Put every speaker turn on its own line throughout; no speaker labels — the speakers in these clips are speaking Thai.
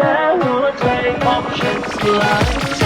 แม้หัวใจของฉันสลาย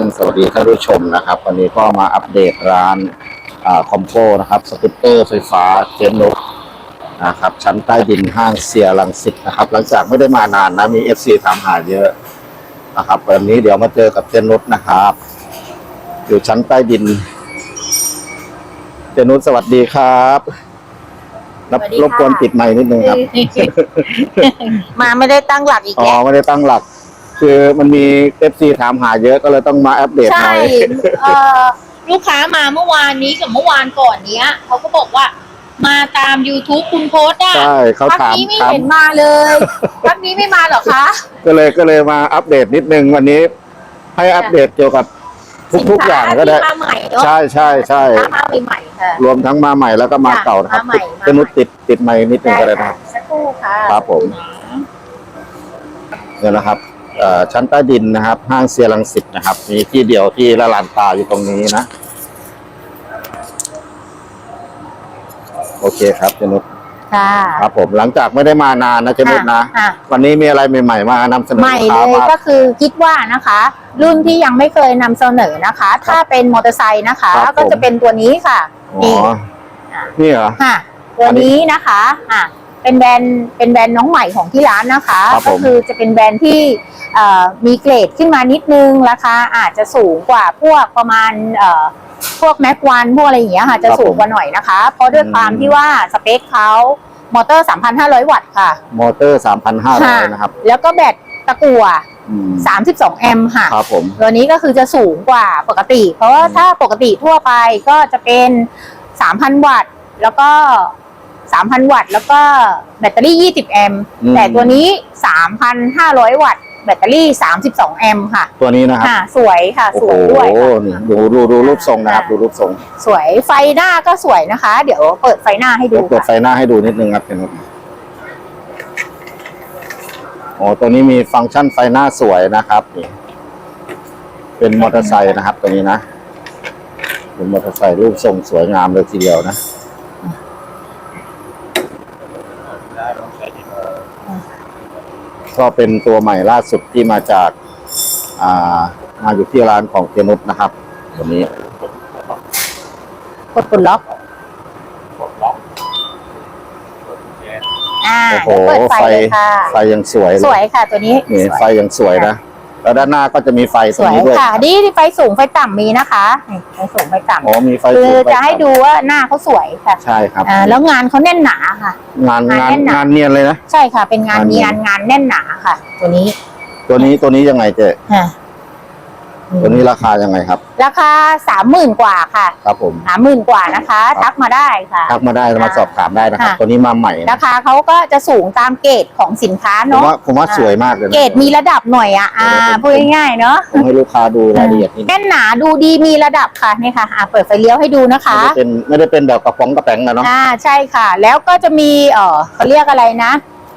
า
นสวัสดีท่านผู้ชมนะครับ วันนี้ก็มาอัปเดตร้านคอมโพนะครับสกูตเตอร์ไฟฟ้าเจนนกนะครับชั้นใต้ดินห้างเซียรังสิตนะครับ หลังจากไม่ได้มานานนะมีเอฟซีถามหาเยอะนะครับ วันนี้เดี๋ยวมาเจอกับเจนนุชนะครับ อยู่ชั้นใต้ดิน เจนุชสวัสดีครับรบ
สวัสดีค่ะ
รบกวนปิดไมค์นิดนึงครับ
มาไม่ได้ตั้งหลักอีก
อ๋อ
แล้ว
ไม่ได้ตั้งหลัก คือมันมีเอฟซีถามหาเยอะก็เลยต้องมาอัปเดตห
ใช่
น่อย
เอ่อลูกค้ามาเมื่อวานนี้กับเมื่อวานก่อนเนี้ยเขาก็บอกว่า มาตาม YouTube คุณโพสต์อะ
ใช่เขา
พัก
ถาม
นี้ไม่
ถาม
เห็นมาเลยพักนี้ไม่มาเหรอคะ
ก็เลยก็เลยมาอัปเดตนิดนึงวันนี้ ให้อัปเดตเกี่ยวกับทุก ๆ อย่างก็ได้
สินค้าที่มาใหม่เนอะ
ใช่ใช่ใช่
สินค้ามาใหม่ๆค่ะ
รวมทั้งมาใหม่แล้วก็มาเก่านะครับ
มาใหม่มาใหม่
เจนุชติดติดไมค์นิดนึงก็ได้
ค่ะ
นะ
สักครู่ค่ะ
ครับผม เนี่ยนะครับเอ่อ ชั้นใต้ดินนะครับ ห้างเซียรังสิตนะครับ มีที่เดียวที่ละลานตาอยู่ตรงนี้นะ โอเคครับเจนุช
ค่ะ
ครับผมหลังจากไม่ได้มานานนะเจนุชนะ
ค่ะ
วันนี้มีอะไรใหม่ๆมานำเสนอ
ใหม่
ลูก
เล
ค้ายมา
ก็คือคิดว่านะคะ รุ่นที่ยังไม่เคยนำเสนอนะคะ ถ้าเป็นมอเตอร์ไซค์นะคะ
ครับผม
ก็จะเป็นตัวนี้ค่ะ
อ๋
นี่
อนี่เหรอ
ค่ะ ตัวนี้นะคะอะ เป็นแบรนด์เป็นแบรนด์น้องใหม่ของที่ร้านนะคะ
ครับผม
ก็คือจะเป็นแบรนด์ที่เอ่อมีเกรดขึ้นมานิดนึงราคาอาจจะสูงกว่าพวกประมาณเอ่อพวกแม็กวันพวกอะไรอย่างเงี้ยค่ะ จะสูงกว่าหน่อยนะคะ เพราะด้วยความที่ว่าสเปคเขามอเตอร์ 3,500 วัตต์ค่ะ
มอเตอร์ 3,500 นะครับ
แล้วก็แบตตะกั่ว
อืม
32 แอมป์ค่ะ
ครับผม
ตัวนี้ก็คือจะสูงกว่าปกติ เพราะว่า
อืม ถ้า
ถ้าปกติทั่วไปก็จะเป็น 3,000 วัตต์ แล้วก็ 3,000 วัตต์ แล้วก็แบตเตอรี่ 20 แอมป์แต่ตัวนี้ 3,500 วัตต์ แบตเตอรี่ 32 แอมป์ค่ะ
ตัวนี้นะครับ
ค่ะ สวยค่ะ
โอ้
ส
โห
วยด้วยค่ะ
นี่ดูดูดูรูปทรงนะครับ ดูรูปทรง
สวยไฟหน้าก็สวยนะคะ เดี๋ยวเปิดไฟหน้าให้ดู
เดี๋ยวเปิดไฟ
ค่ะ
หน้าให้ดูนิดนึงครับเป็นโอ้ตัวนี้มีฟังก์ชันไฟหน้าสวยนะครับนี่เป็นมอเตอร์ไซค์นะครับตัวนี้นะ เป็นมอเตอร์ไซค์รูปทรงสวยงามเลยทีเดียวนะ ก็เป็นตัวใหม่ล่าสุดที่มาจากอ่ามาอยู่ที่ร้านของเจนุสนะครับ ตัวนี้
กดปุ่นล็อกอ่า
โอ้โห
เดี๋ยวเปิดไฟ
ไฟ
เลยค่ะ
ไฟยังสวยเล
สวยยค่ะตัวนี้
นี่
สวย
ไฟยังสวยนะ แล้วด้านหน้าก็จะมีไฟต
ส
รง
วย
นี้ด้วย
ค่ะนี่ไฟสูงไฟต่ำมีนะคะนี่ไฟสูงไฟต่ำ
อ๋อมีไฟ
คือ
สูงไฟ
จะให้
ต่ำ
ดูว่าหน้าเขาสวยค่ะ
ใช่ครับ
อ่าแล้วงานเขาแน่นหนาค่ะ
งาน
งาน
งาน
แน่นหนา
งานเนียนเลยนะ
ใช่ค่ะ เป็นงาน
งานเนี
เนี
ย
ย
น
นงานแน่นหนาค่ะ ตัวนี้
ตัวนี้ตัวนี้ยังไงเจ๊
อ่า
ตัวนี้ราคายังไงครับ
ราคาสามหมื่นกว่าค่ะ
ครับผม
สามหมื่นกว่านะคะ ทักมาได้ค่ะ
ทักมาได้มาสอบถามได้นะครับ
ค่ะ
ตัวนี้มาใหม่
รา
นะ
คาเขาก็จะสูงตามเกรดของสินค้า
ผม
เนาะ
ว่าผมว่า
อ่า
สวยมากเลยนะ
เกรดมีระดับหน่อยอะอ่า
เดี๋ยวผม
พูดง่ายๆเนาะ
ผมให้ลูกค้าดูรายละเอียดนิดนึง
แน่นหนาดูดีมีระดับค่ะนี่ค่ะอ่าเปิดไฟเลี้ยวให้ดูนะคะ
ไม่ได้เป็นไม่ได้เป็นแบบกระป๋องกระแป๋งนะเนาะ
อ่าใช่ค่ะ แล้วก็จะมีเออเขาเรียกอะไรนะ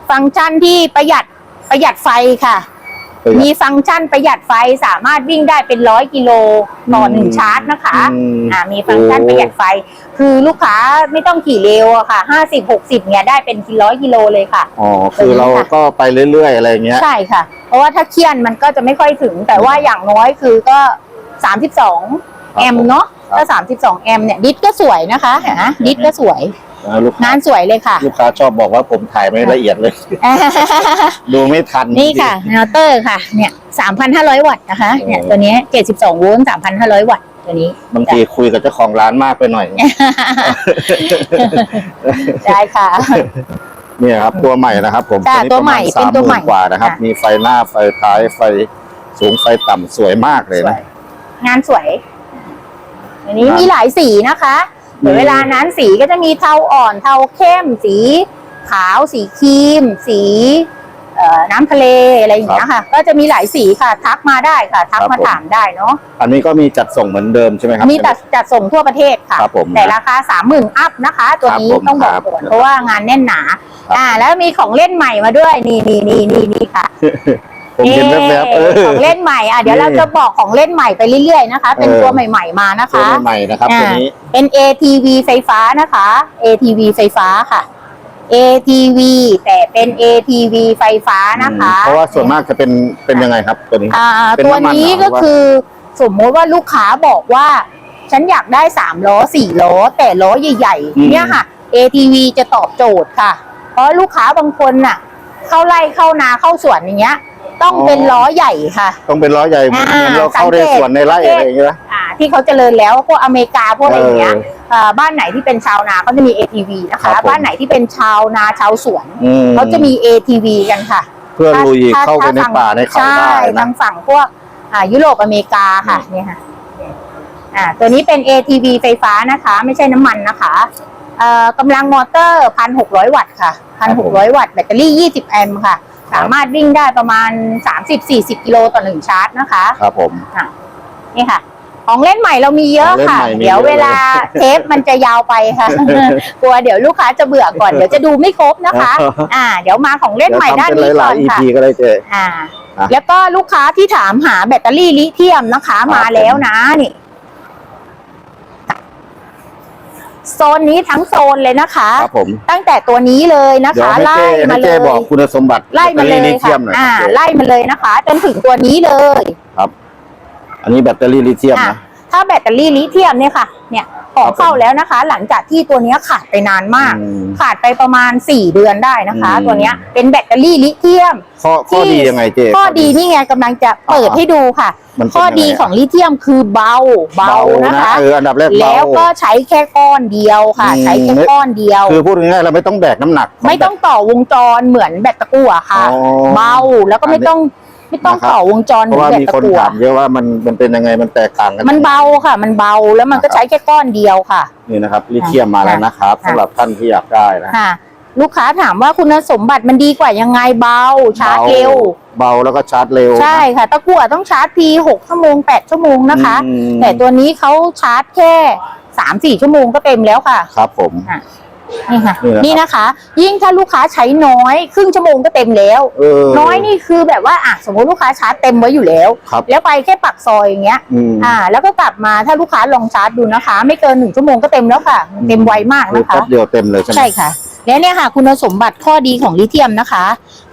ฟังก์ชันที่ประหยัดประหยัดไฟค่ะ
ประหยัด
มีฟังก์ชันประหยัดไฟสามารถวิ่งได้เป็นร้อยกิโลต่อหนึ่ง
อืม
ชาร์จนะคะ
อืม
อ่ามีฟังก์ชัน
โอ้
ประหยัดไฟ คือลูกค้าไม่ต้องขี่เร็วอะค่ะห้าสิบหกสิบเนี่ยได้เป็นร้อยกิโลเลยค่ะ
อ๋อคือเราก็ไปเรื่อยๆอะไรอย่างเงี้ย
ใช่ค่ะ เพราะว่าถ้าเคี่ยนมันก็จะไม่ค่อยถึง แต่ว่าอย่างน้อยคือก็สามสิบสอง
ครับ
แอมป์เนาะ
ครับ
ถ้าสามสิบสองแอมป์เนี่ยดิสก็สวยนะคะเห็นไหมดิสก็สวย
นะลูกค้างา
นสวยเลยค่ะ
ลูกค้าชอบบอกว่าผมถ่ายไม่ละเอียดเลย ดูไม่ทัน
นี่ค่ะมอเตอร์ค่ะ เนี่ยสามพันห้าร้อยวัตต์นะคะ เนี่ยตัวนี้เจ็ดสิบสองโวลต์สามพันห้าร้อยวัตต์ตัวนี้
บางทีคุยกับเจ้าของร้านมากไปหน่อย
ได้ค่ะ
เนี่ยครับตัวใหม่นะครับผม
จ้ะ
นี้
ตัวใหม่
ประาณ
เป็นตัวใหม่
30,000กว่านะครับ
ค่ะ
มีไฟหน้าไฟท้ายไฟสูงไฟต่ำสวยมากเลย
สว
นะ
ยงานสวย อันนี้มีหลายสีนะคะ เดี๋ยวเวลานั้นสีก็จะมีเทาอ่อนเทาเข้ม สีขาวสีครีม สีเอ่อน้ำทะเลอะไรอย่างเงี้ยค่ะ ก็จะมีหลายสีค่ะทักมาได้ค่ะ ทักมาถามได้เนาะ
อันนี้ก็มีจัดส่งเหมือนเดิมใช่ไหมครับ
มีจัดจัดส่งทั่วประเทศค่ะ
ครับผม
แต่ราคาสามหมื่นอัพนะคะ ตัวนี้
ครับผม
ต้องบอก
ครับ
ก่อนเพราะว่างานแน่นหนา
ครับ
อ่า แล้วมีของเล่นใหม่มาด้วย นี่นี่นี่นี่นี่ค่ะ
ผมเห็นแวบๆเออ
ของเล่นใหม่อะเดี๋ยว
นี่
เราจะบอกของเล่นใหม่ไปเรื่อยๆนะคะ เป็น
เออ
ตัวใหม่ ๆมานะ
ตัว
คะ
ใหม่ๆนะครับ
อ่า
ตัวนี้
เป็น ATV ไฟฟ้านะคะ ATV ไฟฟ้าค่ะ ATV แต่เป็น ATV ไฟฟ้านะคะ
เพราะว่าส่วนมากจะเป็นเป็นยังไงครับตัวนี้
อ่า
เป็น
ตัว
น้ำมัน
นี้
เหรอ
ก็
หรือว่า
คือสมมติว่าลูกค้าบอกว่า ฉันอยากได้สามล้อสี่ล้อ แต่ล้อใหญ่
อืม
ๆเนี่ยค่ะ ATV จะตอบโจทย์ค่ะ เพราะลูกค้าบางคนน่ะ เข้าไร่เข้านาเข้าสวนอย่างเงี้ย ต้องเป็นล้อใหญ่ค่ะ
ต้องเป็นล้อใหญ่เหมือน
อ่า
เราเข้าใน
สังเกต
สวนในไร่อะไรอย่างเงี้ยนะ
อ่าที่เขาเจริญแล้วพวกอเมริกาพวกอะไรอย่างเงี้ย
เออ
อ่าบ้านไหนที่เป็นชาวนาเขาจะมี ATV นะ
ครั
คะ
บผม
บ้านไหนที่เป็นชาวนาชาวสวน
อืม
เขาจะมี ATV กันค่ะ
เพื่อลุย
ถ้
เข้าไปใน
ถ้ทง
ป่าในเขา
ใช่
ได้นะ
ทางฝั่งพวกอ่ายุโรปอเมริกาค่ะ
อืม
เนี่ยค่ะอ่าตัวนี้เป็น ATV ไฟฟ้านะคะ ไม่ใช่น้ำมันนะคะเอ่อกำลังมอเตอร์พันหกร้อยวัตต์ค่ะพันหกร้อยวัตต์แบตเตอรี่ยี่สิบแอมป์ค่ะ สามารถวิ่งได้ประมาณสามสิบสี่สิบกิโลต่อหนึ่งชาร์จนะคะ
ครับผม
นี่ค่ะ ของเล่นใหม่เรามีเยอะค่ะ
ของเล่นใหม่มี
เดี๋ยว
เยอะ
เวลาเทปมันจะยาวไปค่ะ กลัวเดี๋ยวลูกค้าจะเบื่อก่อนเดี๋ยวจะดูไม่ครบนะคะ อ่า เดี๋ยวมาของเล่น
เดี๋ยว
ใหม่ด้าน
ทำเป็น
นี้
ห
ก่
ลา
อยน
ๆ
ค่ะ
EP ก็ได้เจอ
อ่า
อะ
แล้วก็ลูกค้าที่ถามหาแบตเตอรี่ลิเธียมนะคะมาแล้วนะนี่ โซนนี้ทั้งโซนเลยนะคะ
ครับผม
ตั้งแต่ตัวนี้เลยนะ
เดี๋ยว
คะ
ให้
ไล่
เจ้ให้
มาเล
เจ้
ย
บอกคุณสมบัติ
ไล่มาเลย
แบตตอรี่ลิเธี
ค่ะ
ยมหน่อย
อ่า
ครับเจ๊
ไล่มาเลยนะคะ จนถึงตัวนี้เลย
ครับ อันนี้แบตเตอรี่ลิเธียม
อะ
นะ
ถ้าแบตเตอรี่ลิเธียมเนี่ยค่ะ เนี่ย ของเข้าแล้วนะคะ หลังจากที่ตัวเนี้ยขาดไปนานมาก
อืม
ขาดไปประมาณสี่เดือนได้นะคะ
อืม
ตัวเนี้ยเป็นแบตเตอรี่ลิเธียม
ข้อข้อ
ที่
ดียังไงเจ้
ข้อดีนี่ไงกำลังจะเปิด
อ่า
ให้ดูค่ะ
มันเป็น
ข้อดี
ยังไงอะ
ของลิเธียมคือเบาเบานะคะ
เอออันดับแรกเบา
แล้วก็ใช้แค่ก้อนเดียวค่ะ
อืม
ใช้แค่ก้อนเดียว
คือพูดง่ายๆเราไม่ต้องแบกน้ำหนักข
ไม่ต้องต่อวงจรเหมือนแบตตะกั่วค่ะ
อ๋อ
เบาแล้วก็ไม่ต้อง ไม่ต้อง
นะครับ
ต่อวงจรเห
เพ
มือ
ราะ
น
ว่า
แบต
มี
ตะ
คน
กั่ว
ถามเยอะว่ามันมันเป็นยังไงมันแตกต่างกัน
มันเบาค่ะ มันเบาแล้วมันก็ใช้แค่ก้อนเดียวค่ะ
นี่นะครับลิเธียมมาแล้วนะครับ
ค่ะ
สำหรับท่านที่อยากได้นะ
ค่ะ ลูกค้าถามว่าคุณสมบัติมันดีกว่ายังไงเบาชาร์จเร็ว
เบาแล้วก็ชาร์จเร็ว
ใช่ค่ะตะกั่วต้องชาร์จทีหกชั่วโมงแปดชั่วโมงนะคะ
อืม
แต่ตัวนี้เขาชาร์จแค่สามสี่ชั่วโมงก็เต็มแล้วค่ะ
ครับผม
นี่ค่ะ
นี่นะครับ
นี่นะคะ ยิ่งถ้าลูกค้าใช้น้อย ครึ่งชั่วโมงก็เต็มแล้ว
เออ
น้อยนี่คือแบบว่าอะสมมติลูกค้าชาร์จเต็มไว้อยู่แล้ว
ครับ
แล้วไปแค่ปักซอยอย่างเงี้ย
อืม
อ่า แล้วก็กลับมาถ้าลูกค้าลองชาร์จดูนะคะ ไม่เกินหนึ่งชั่วโมงก็เต็มแล้วค่ะเต็มไวมาก
คือ
นะคะ
แป๊บเดียวเต็มเลยใช่ไหม
ใช่ค่ะ และเนี่ยค่ะ คุณสมบัติข้อดีของลิเธียมนะคะ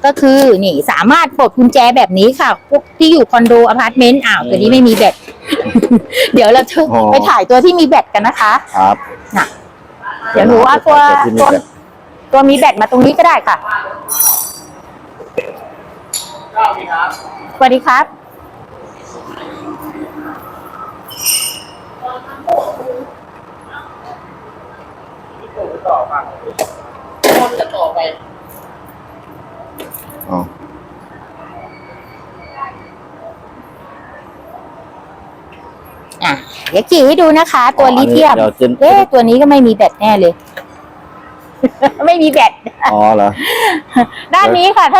ก็คือนี่สามารถปลดกุญแจแบบนี้ค่ะพวกที่อยู่คอนโดอพาร์ตเมนต์อ้าวตัวนี้ไม่มีแบต เดี๋ยวเราจะ
อ๋อ
ไปถ่ายตัวที่มีแบตกันนะคะ
ครับ
น่ะ เดี๋ยวหนูว่าตัว
ที่มี
ตัว
แบบ
ตัวมีแบตมาตรงนี้ก็ได้ค่ะสวัสดีครับ
อ๋อ
อ่ เดี๋ยวขี่ให้ดูนะคะ ตัว
อ๋ออัน
ลิ
นี้
เธียม
เดี๋ยวเจน
เอ๊ะตัวนี้ก็ไม่มีแบตแน่เลย ไม่มีแบต
อ๋อเหรอ
ด้านนี้ค่ะถ้า